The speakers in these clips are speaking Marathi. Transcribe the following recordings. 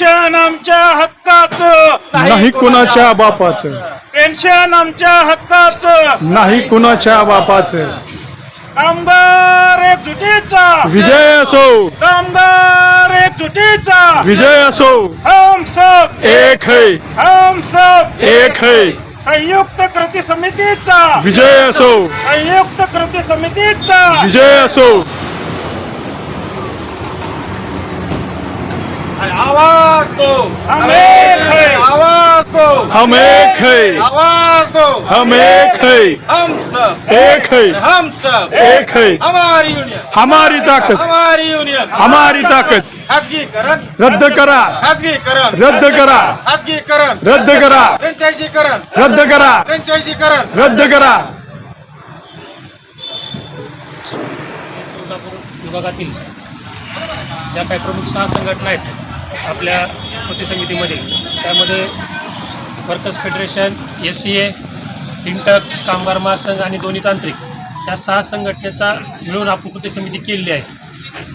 पेन्शन आमच्या हक्काचं. नाही कुणाच्या बापाचं. पेन्शन आमच्या हक्काचं. नाही कुणाच्या बापाचं. कामगार एकजुटीचा विजय असो. कामगार एकजुटीचा विजय असो. हम सब. एक है. हम सब. एक है. संयुक्त कृती समितीचा. विजय असो. संयुक्त कृती समितीचा. विजय असो आवाज दो हम एक है आवाज दो। हम एक है आवाज दो। हम एक है हम सब। एक है। हम सब। एक है। हमारी यूनियन हमारी ताकत। हमारी यूनियन हमारी ताकत। खाजगीकरण। रद्द करा। खाजगीकरण। रद्द करा। खाजगीकरण। रद्द करा। फ्रँचायझीकरण रद्द करा। फ्रँचायझीकरण रद्द करा। विभागातील ज्या काही प्रमुख सहा संघटना आहेत आपल्या कृती समितीमध्ये त्यामध्ये workers federation S C A INTUC कामगार महासंघ आणि दोन्ही तांत्रिक या सहा संघटनेचा मिळून आपण कृती समिती केलेली आहे.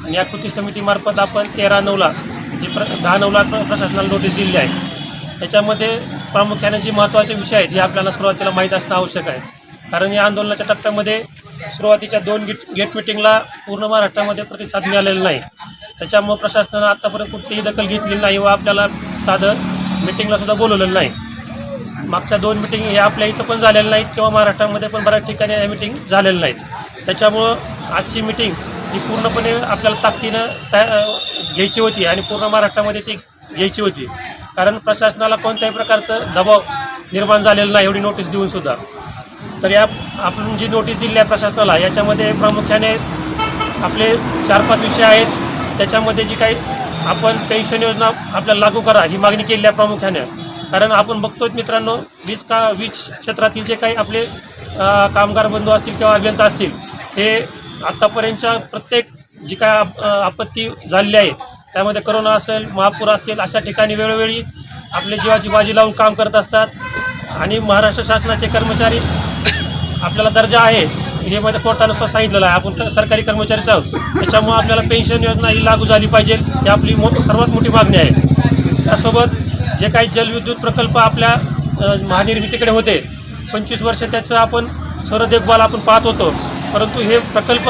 आणि या कृती समितीमार्फत आपण तेरा नऊला जे प्र दहा नऊला प्रशासनाला नोटीस दिलेली आहे. याच्यामध्ये प्रामुख्याने जे महत्त्वाचे विषय आहेत जे आपल्याला सुरुवातीला माहीत असणं आवश्यक आहे. कारण या आंदोलनाच्या टप्प्यामध्ये सुरुवातीच्या दोन गेट गेट मिटिंगला पूर्ण महाराष्ट्रामध्ये प्रतिसाद मिळालेला नाही. त्याच्यामुळं प्रशासनानं आत्तापर्यंत कुठलीही दखल घेतलेली नाही व आपल्याला साधं मिटिंगलासुद्धा बोलवलेलं नाही. मागच्या दोन मिटिंग हे आपल्या इथं पण झालेल्या नाहीत किंवा महाराष्ट्रामध्ये पण बऱ्याच ठिकाणी या मिटिंग झालेल्या नाहीत. त्याच्यामुळं आजची मिटिंग ही पूर्णपणे आपल्याला ताकदीनं तया घ्यायची होती आणि पूर्ण महाराष्ट्रामध्ये ती घ्यायची होती. कारण प्रशासनाला कोणत्याही प्रकारचं दबाव निर्माण झालेला नाही एवढी नोटीस देऊनसुद्धा तर या आपण जी नोटीस दिली आहे प्रशासनाला याच्यामध्ये प्रामुख्याने आपले चार पाच विषय आहेत. त्याच्यामध्ये जी काही आपण पेन्शन योजना आपल्याला लागू करा ही मागणी केली आहे प्रामुख्याने. कारण आपण बघतोय मित्रांनो वीज का वीज क्षेत्रातील जे काही आपले कामगार बंधू असतील किंवा अभियंता असतील हे आत्तापर्यंतच्या प्रत्येक जी काय आपत्ती झालेली आहे त्यामध्ये करोना असेल महापूर असतील अशा ठिकाणी वेळोवेळी आपले जीवाची बाजी लावून काम करत असतात. आणि महाराष्ट्र शासनाचे कर्मचारी आपल्याला दर्जा आहे. हे मध्ये कोर्टानं स्वतः सांगितलेलं आहे. आपण तर सरकारी कर्मचारीच आहोत. त्याच्यामुळं आपल्याला पेन्शन योजना ही लागू झाली पाहिजे. ही आपली मो सर्वात मोठी मागणी आहे. त्यासोबत जे काही जलविद्युत प्रकल्प आपल्या महानिर्मितीकडे होते. पंचवीस वर्ष त्याचं आपण सर्व देखभाल आपण पाहत होतो. परंतु हे प्रकल्प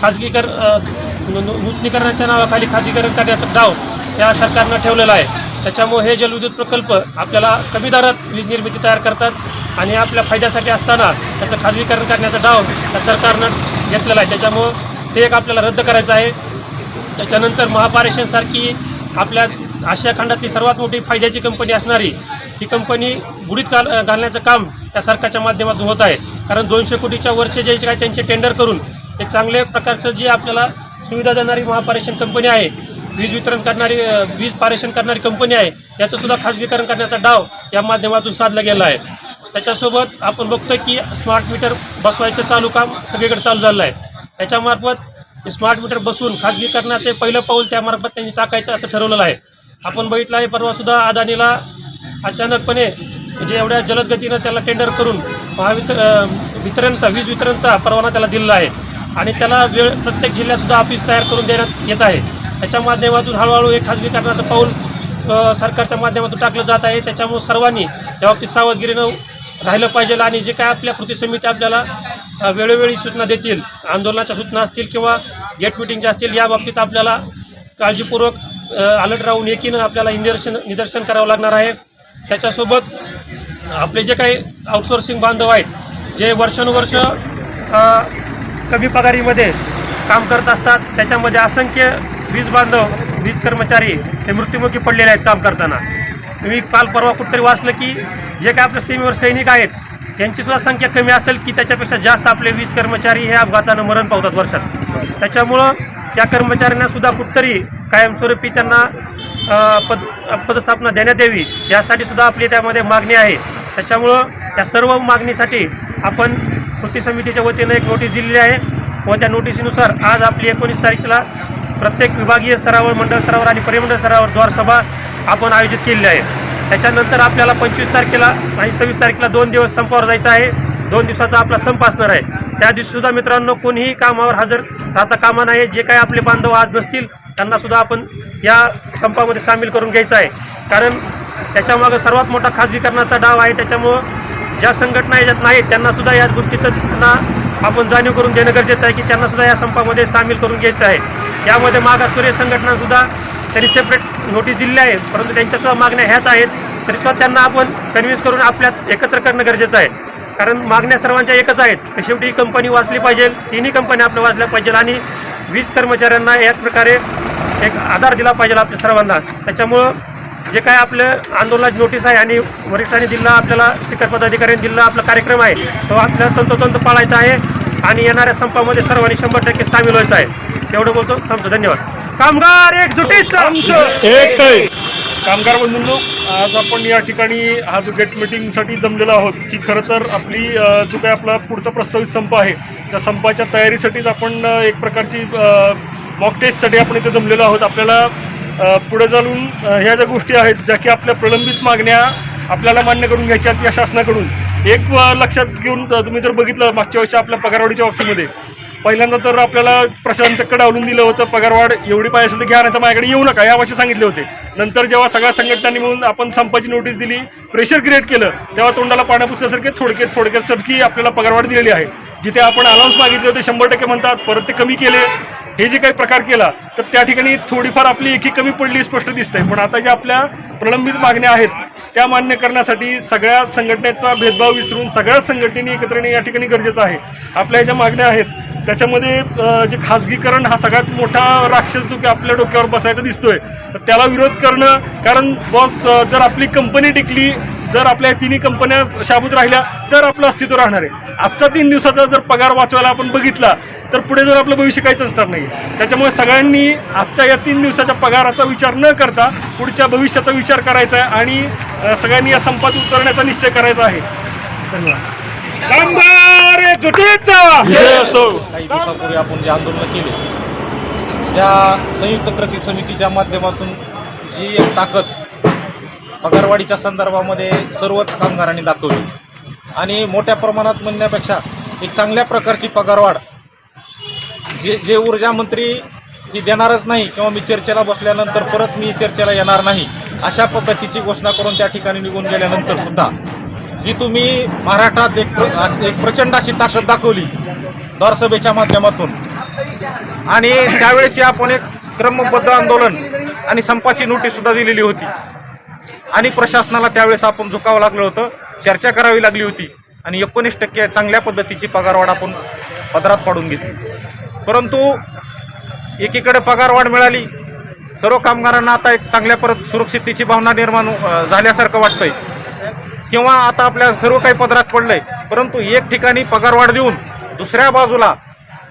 खाजगीकर नूतनीकरणाच्या नावाखाली खाजगीकरण करण्याचं डाव या सरकारनं ठेवलेलं आहे. त्याच्यामुळे हे जलविद्युत प्रकल्प आपल्याला कमी दरात वीज निर्मिती तयार करतात. आणि आपल्या फायद्यासाठी असताना त्याचं खाजगीकरण करण्याचा डाव त्या सरकारनं घेतलेला आहे. त्याच्यामुळं ते एक आपल्याला रद्द करायचं आहे. त्याच्यानंतर महापारेषणसारखी आपल्या आशिया खंडातली सर्वात मोठी फायद्याची कंपनी असणारी ही कंपनी बुडीत घाल घालण्याचं काम त्या सरकारच्या माध्यमातून होत आहे. कारण दोनशे कोटीच्या वरचे जे काय त्यांचे टेंडर करून एक चांगल्या प्रकारचं जी आपल्याला सुविधा देणारी महापारेषण कंपनी आहे वीज वितरण करणारी वीज पारेषण करणारी कंपनी आहे. याचं सुद्धा खाजगीकरण करण्याचा डाव या माध्यमातून साधला गेला आहे. त्याच्यासोबत आपण बघतोय की स्मार्ट मीटर बसवायचं चालू काम सगळीकडे चालू झालं आहे. त्याच्यामार्फत स्मार्ट मीटर बसून खाजगीकरणाचे पहिलं पाऊल त्यामार्फत त्यांनी टाकायचं असं ठरवलेलं आहे. आपण बघितलं आहे परवासुद्धा अदानीला अचानकपणे म्हणजे एवढ्या जलद गतीनं त्याला टेंडर करून महावित वितरणचा वीज वितरणचा परवाना त्याला दिलेला आहे. आणि त्याला वेळ प्रत्येक जिल्ह्यातसुद्धा ऑफिस तयार करून देण्यात येत आहे. त्याच्या माध्यमातून हळूहळू एक खाजगीकरणाचं पाऊल सरकारच्या माध्यमातून टाकलं जात आहे. त्याच्यामुळे सर्वांनी त्या बाबतीत सावधगिरीनं राहिलं पाहिजे आणि जे काय आपल्या कृती समिती आपल्याला वेळोवेळी सूचना देतील आंदोलनाच्या सूचना असतील किंवा गेट मिटिंगच्या असतील या बाबतीत आपल्याला काळजीपूर्वक अलर्ट राहून एकीनं आपल्याला निदर्शन निदर्शन करावं लागणार आहे. त्याच्यासोबत आपले जे काही आउटसोर्सिंग बांधव आहेत जे वर्षानुवर्ष कमी पगारीमध्ये काम करत असतात. त्याच्यामध्ये असंख्य वीज बांधव वीज कर्मचारी हे मृत्युमुखी पडलेले आहेत काम करताना. तुम्ही काल परवा कुठतरी वाचलं की जे काय आपल्या सीमेवर सैनिक आहेत यांचीसुद्धा संख्या कमी असेल की त्याच्यापेक्षा जास्त आपले वीज कर्मचारी हे अपघातानं मरण पावतात वर्षात. त्याच्यामुळं त्या कर्मचाऱ्यांनासुद्धा कुठतरी कायमस्वरूपी त्यांना पद पदस्थापना देण्यात यावी. यासाठी सुद्धा आपली त्यामध्ये मागणी आहे. त्याच्यामुळं या सर्व मागणीसाठी आपण कृती समितीच्या वतीनं एक नोटीस दिलेली आहे. व त्या नोटिसीनुसार आज आपली एकोणीस तारखेला प्रत्येक विभागीय स्तरावर मंडळ स्तरावर आणि परिमंडळ स्तरावर द्वारसभा आपण आयोजित केलेली आहे. त्याच्यानंतर आपल्याला पंचवीस तारखेला आणि सव्वीस तारखेला दोन दिवस संपावर जायचं आहे. दोन दिवसाचा आपला संप असणार आहे. त्या दिवशीसुद्धा मित्रांनो कोणीही कामावर हजर राहता कामा नाही जे काही आपले बांधव आज नसतील त्यांनासुद्धा आपण या संपामध्ये सामील करून घ्यायचं आहे. कारण त्याच्यामागं सर्वात मोठा खाजगीकरणाचा डाव आहे. त्याच्यामुळं ज्या संघटना याच्यात नाहीत त्यांना सुद्धा याच गोष्टीचं त्यांना आपण जाणीव करून देणं गरजेचं आहे की त्यांना सुद्धा या संपामध्ये सामील करून घ्यायचं आहे. यामध्ये मागासवर्गीय संघटनासुद्धा त्यांनी सेपरेट नोटीस दिलेली आहे परंतु त्यांच्यासुद्धा मागण्या ह्याच आहेत. तरीसुद्धा त्यांना आपण कन्व्हिन्स करून आपल्यात एकत्र करणं गरजेचं आहे. कारण मागण्या सर्वांच्या एकच आहेत. की शेवटी कंपनी वाचली पाहिजे तिन्ही कंपन्या आपल्या वाचल्या पाहिजे आणि वीज कर्मचाऱ्यांना याच प्रकारे एक आधार दिला पाहिजे आपल्या सर्वांना. त्याच्यामुळं जे काय आपलं आंदोलनाची नोटीस आहे आणि वरिष्ठांनी दिला आपल्याला शिखर पदाधिकाऱ्यांनी दिला आपला कार्यक्रम आहे तो आपल्याला तंतोतंत पाळायचा आहे आणि येणाऱ्या संपामध्ये सर्वांनी शंभर टक्के सामील व्हायचं आहे. तेवढं बोलतो थांबतो धन्यवाद. कामगार एकजुटीचा! एक है कामगार बंधूंनो आज आपण या ठिकाणी हा जो गेट मिटिंगसाठी जमलेलो आहोत की खरं तर आपली जो काही आपला पुढचा प्रस्तावित संप आहे त्या संपाच्या तयारीसाठीच आपण एक प्रकारची मॉक टेस्टसाठी आपण इथे जमलेलो आहोत. आपल्याला पुढे चालून ह्या ज्या गोष्टी आहेत ज्या की आपल्या प्रलंबित मागण्या आपल्याला मान्य करून घ्यायच्या या शासनाकडून एक लक्षात घेऊन तुम्ही जर बघितलं मागच्या वर्षी आपल्या पगारवाढीच्या बाबतीमध्ये पहिल्यांदा तर आपल्याला प्रशासनाचं डावलून दिलं होतं पगारवाढ एवढी पाहिजे असेल तर घ्या नाही तर माझ्याकडे येऊ नका या वर्षी सांगितले होते. नंतर जेव्हा सगळ्या संघटनांनी मिळून आपण संपाची नोटीस दिली प्रेशर क्रिएट केलं तेव्हा तोंडाला पाण्या पुसल्यासारखे थोडक्यात थोडक्यात सरकी आपल्याला पगारवाढ दिलेली आहे. जिथे आपण अलाउन्स मागितले होते शंभर टक्के म्हणतात परत ते कमी केले हे जे काही प्रकार केला तर त्या ठिकाणी थोडीफार आपली एकी कमी पडली स्पष्ट दिसतंय. पण आता ज्या आपल्या प्रलंबित मागण्या आहेत त्या मान्य करण्यासाठी सगळ्या संघटनेचा भेदभाव विसरून सगळ्या संघटनेने एकत्र येणे या ठिकाणी गरजेचं आहे. आपल्या ज्या मागण्या आहेत त्याच्यामध्ये जे खाजगीकरण हा सगळ्यात मोठा राक्षस जो की आपल्या डोक्यावर बसायचा दिसतोय तर त्याला विरोध करणं कारण बॉस जर आपली कंपनी टिकली जर आपल्या तिन्ही कंपन्या शाबूत राहिल्या तर आपलं अस्तित्व राहणार आहे. आजचा तीन दिवसाचा जर पगार वाचवायला आपण बघितला तर पुढे जर आपलं भविष्य काहीच असणार नाही त्याच्यामुळे सगळ्यांनी आजच्या या तीन दिवसाच्या पगाराचा विचार न करता पुढच्या भविष्याचा विचार करायचा आहे आणि सगळ्यांनी या संपात उतरण्याचा निश्चय करायचा आहे. धन्यवाद. कामगार दिवसापूर्वी आपण जे आंदोलन केले त्या संयुक्त कृती समितीच्या माध्यमातून जी एक ताकद पगारवाढीच्या संदर्भामध्ये सर्वच कामगारांनी दाखवली आणि मोठ्या प्रमाणात म्हणण्यापेक्षा एक चांगल्या प्रकारची पगारवाढ जे जे ऊर्जा मंत्री ही देणारच नाही किंवा मी चर्चेला बसल्यानंतर परत मी चर्चेला येणार नाही अशा पद्धतीची घोषणा करून त्या ठिकाणी निघून गेल्यानंतर सुद्धा जी तुम्ही महाराष्ट्रात एक प्र एक प्रचंड अशी ताकद दाखवली दौरसभेच्या माध्यमातून. आणि त्यावेळेस आपण एक क्रमबद्ध आंदोलन आणि संपाची नोटीससुद्धा दिलेली होती. आणि प्रशासनाला त्यावेळेस आपण झुकावं लागलं होतं चर्चा करावी लागली होती आणि एकोणीस टक्के चांगल्या पद्धतीची पगारवाढ आपण पदरात पाडून घेतली. परंतु एकीकडे पगारवाढ मिळाली सर्व कामगारांना आता एक चांगल्या परत सुरक्षिततेची भावना निर्माण झाल्यासारखं वाटतंय. किंवा आता आपल्या सर्व काही पदरात पडलंय परंतु एक ठिकाणी पगारवाढ देऊन दुसऱ्या बाजूला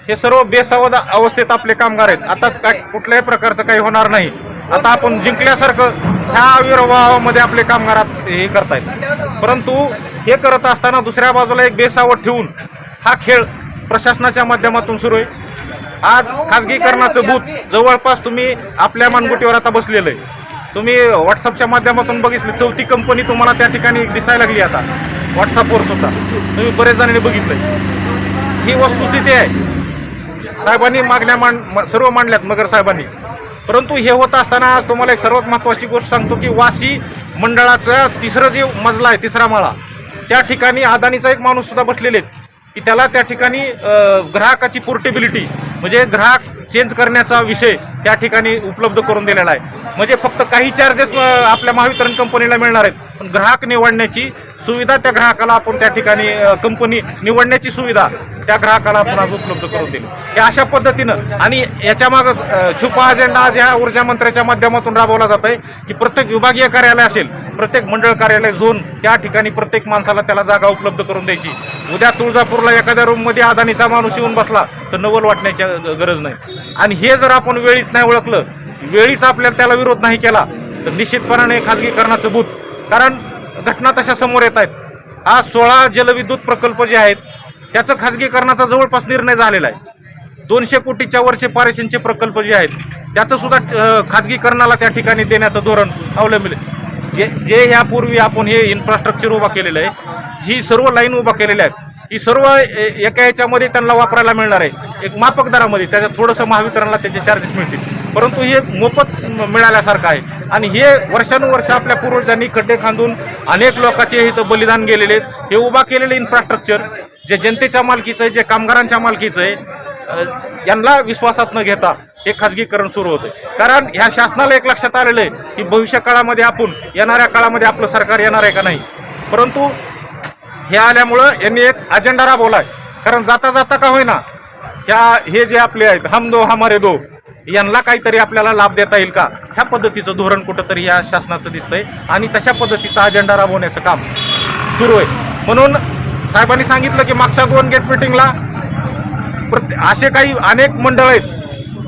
हे सर्व बेसावध अवस्थेत आपले कामगार आहेत. आता काय कुठल्याही प्रकारचं काही होणार नाही. आता आपण जिंकल्यासारखं ह्या आविर्भावामध्ये आपले कामगार हे करतायत. परंतु हे करत असताना दुसऱ्या बाजूला एक बेसावध ठेवून हा खेळ प्रशासनाच्या माध्यमातून सुरू आहे. आज खाजगीकरणाचं भूत जवळपास तुम्ही आपल्या मानगुटीवर आता बसलेलं आहे. तुम्ही व्हॉट्सअपच्या माध्यमातून बघितलं चौथी कंपनी तुम्हाला त्या ठिकाणी दिसायला लागली आता. व्हॉट्सअपवर सुद्धा. तुम्ही बरेच जणांनी बघितलं ही वस्तुस्थिती आहे. साहेबांनी मागण्या मांड म- सर्व मांडल्यात मगर साहेबांनी. परंतु हे होत असताना तुम्हाला एक सर्वात महत्त्वाची गोष्ट सांगतो की वाशी मंडळाचं तिसरं जे मजला आहे तिसरा माळा त्या ठिकाणी अदानीचा एक माणूस सुद्धा बसलेले आहेत. की त्याला त्या ठिकाणी ग्राहकाची पोर्टेबिलिटी म्हणजे ग्राहक चेंज करण्याचा विषय त्या ठिकाणी उपलब्ध करून दिलेला आहे. म्हणजे फक्त काही चार्जेस आपल्या महावितरण कंपनीला मिळणार आहेत. पण ग्राहक निवडण्याची सुविधा त्या ग्राहकाला आपण त्या ठिकाणी कंपनी निवडण्याची सुविधा त्या ग्राहकाला आपण आज उपलब्ध करून दिली. हे अशा पद्धतीनं आणि याच्या मागं छुपा अजेंडा आज ह्या ऊर्जा मंत्र्याच्या माध्यमातून राबवला जात आहे की प्रत्येक विभागीय कार्यालय असेल प्रत्येक मंडळ कार्यालय झोन त्या ठिकाणी प्रत्येक माणसाला त्याला जागा उपलब्ध करून द्यायची. उद्या तुळजापूरला एखाद्या रूममध्ये अदानीचा माणूस येऊन बसला तर नवल वाटण्याची गरज नाही. आणि हे जर आपण वेळीच नाही ओळखलं वेळीच आपल्याला त्याला विरोध नाही केला तर निश्चितपणाने खाजगीकरणाचं भूत कारण घटना तशा समोर येत आहेत. आज सोळा जलविद्युत प्रकल्प जे आहेत त्याचं खाजगीकरणाचा जवळपास निर्णय झालेला आहे. दोनशे कोटीच्या वरचे पारेशनचे प्रकल्प जे आहेत त्याचं सुद्धा खाजगीकरणाला त्या ठिकाणी देण्याचं धोरण अवलंबिले. जे जे ह्यापूर्वी आपण हे इन्फ्रास्ट्रक्चर उभा केलेलं आहे ही सर्व लाईन उभा केलेल्या आहेत. ही सर्व एका याच्यामध्ये त्यांना वापरायला मिळणार आहे. एक मापक दरामध्ये त्याच्यात थोडंसं महावितरणला त्याचे चार्जेस मिळतील. परंतु हे मोफत मिळाल्यासारखं आहे. आणि हे वर्षानुवर्ष आपल्या पूर्वजांनी खड्डे खांदून अनेक लोकांचे इथं बलिदान गेलेले आहेत. हे उभा केलेले इन्फ्रास्ट्रक्चर जे जनतेच्या मालकीचं आहे जे कामगारांच्या मालकीचं आहे यांना विश्वासात न घेता हे खाजगीकरण सुरू होतं. कारण ह्या शासनाला एक लक्षात आलेलं आहे की भविष्य काळामध्ये आपण येणाऱ्या काळामध्ये आपलं सरकार येणार आहे का नाही. परंतु हे आल्यामुळं यांनी एक अजेंडा राबवला आहे कारण जाता जाता का होईना ह्या हे जे आपले आहेत हम दो हमारे दो यांना काहीतरी आपल्याला लाभ देता येईल का? ह्या पद्धतीचं धोरण कुठंतरी या शासनाचं दिसतंय आणि तशा पद्धतीचा अजेंडा राबवण्याचं काम सुरू आहे. म्हणून साहेबांनी सांगितलं की मागच्या दोन गेट मिटिंगला प्रत्ये असे काही अनेक मंडळ आहेत.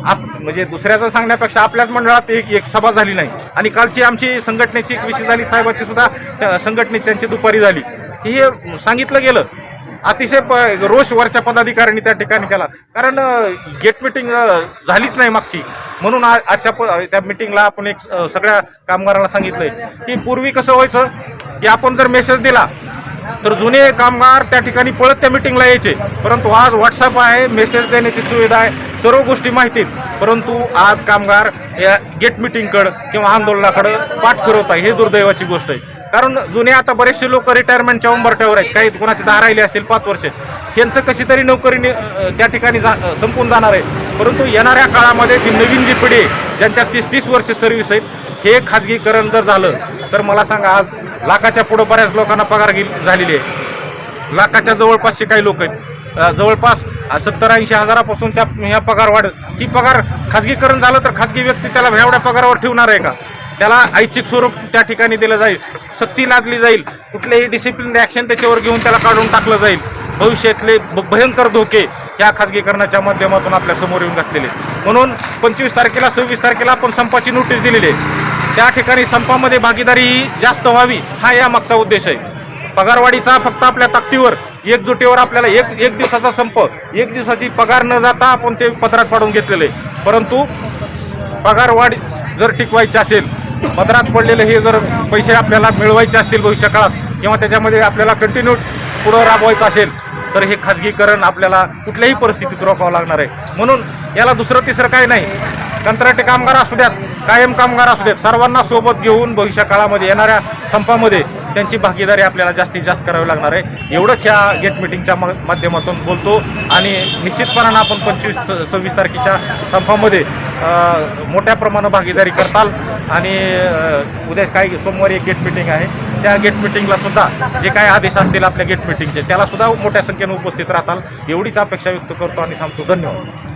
आप म्हणजे दुसऱ्याचं सांगण्यापेक्षा आपल्याच मंडळात एक एक सभा झाली नाही. आणि कालची आमची संघटनेची एक विषय झाली साहेबाची सुद्धा त्या संघटनेची त्यांची दुपारी झाली. की हे सांगितलं गेलं. अतिशय प रोष वरच्या पदाधिकाऱ्यांनी त्या ठिकाणी केला. कारण गेट मिटिंग झालीच नाही मागची. म्हणून आजच्या प त्या मिटिंगला आपण एक सगळ्या कामगारांना सांगितलंय की पूर्वी कसं व्हायचं की आपण जर मेसेज दिला तर जुने कामगार त्या ठिकाणी पळत त्या मिटिंगला यायचे. परंतु आज व्हॉट्सअप आहे मेसेज देण्याची सुविधा आहे सर्व गोष्टी माहिती आहेत. परंतु आज कामगार या गेट मिटिंगकडं किंवा आंदोलनाकडं पाठ फिरवत आहे. हे दुर्दैवाची गोष्ट आहे. कारण जुने आता बरेचसे लोक रिटायरमेंटच्या उंबरठ्यावर आहेत. काही कोणाचे दहा राहिले असतील पाच वर्ष. यांचं कशी तरी नोकरी त्या ठिकाणी जा संपून जाणार आहे. परंतु येणाऱ्या काळामध्ये जी नवीन जी पिढी ज्यांच्या तीस तीस वर्ष सर्व्हिस आहेत हे खाजगीकरण जर झालं तर मला सांगा आज लाखाच्या पुढं बऱ्याच लोकांना पगार झालेली आहे. लाखाच्या जवळपासचे काही लोक आहेत. जवळपास सत्तर ऐंशी हजारापासूनच्या ह्या पगार वाढत ही पगार खाजगीकरण झालं तर खाजगी व्यक्ती त्याला एवढ्या पगारावर ठेवणार आहे का? त्याला ऐच्छिक स्वरूप त्या ठिकाणी दिलं जाईल. सक्ती लादली जाईल. कुठलेही डिसिप्लिन ॲक्शन त्याच्यावर घेऊन त्याला काढून टाकलं जाईल. भविष्यातले भयंकर धोके या खाजगीकरणाच्या माध्यमातून आपल्यासमोर येऊन घातलेले म्हणून पंचवीस तारखेला सव्वीस तारखेला आपण संपाची नोटीस दिलेली आहे. त्या ठिकाणी संपामध्ये भागीदारी जास्त व्हावी हा या मागचा उद्देश आहे. पगारवाढीचा फक्त आपल्या ताकदीवर एकजुटीवर आपल्याला एक एक दिवसाचा संप एक दिवसाची पगार न जाता आपण ते पत्रात पाडून घेतलेले परंतु पगारवाढ जर टिकवायची असेल पदरात पडलेले हे जर पैसे आपल्याला मिळवायचे असतील भविष्य काळात किंवा त्याच्यामध्ये आपल्याला कंटिन्यू पुढं राबवायचं असेल तर हे खाजगीकरण आपल्याला कुठल्याही परिस्थितीत रोखावं लागणार आहे. म्हणून याला दुसरं तिसरं काही नाही. कंत्राटी कामगार असू द्यात कायम कामगार असू द्यात सर्वांना सोबत घेऊन भविष्य काळामध्ये येणाऱ्या संपामध्ये त्यांची भागीदारी आपल्याला जास्तीत जास्त करावी लागणार आहे. एवढंच ह्या गेट मिटिंगच्या मा- माध्यमातून बोलतो. आणि निश्चितपणानं आपण पंचवीस स- सव्वीस तारखेच्या संपामध्ये मोठ्या प्रमाणात भागीदारी करताल. आणि उद्या काही सोमवारी एक गेट मिटिंग आहे. त्या गेट मिटिंगला सुद्धा जे काय आदेश असतील आपल्या गेट मिटिंगचे त्याला सुद्धा मोठ्या संख्येने उपस्थित राहताल. एवढीच अपेक्षा व्यक्त करतो आणि थांबतो. धन्यवाद.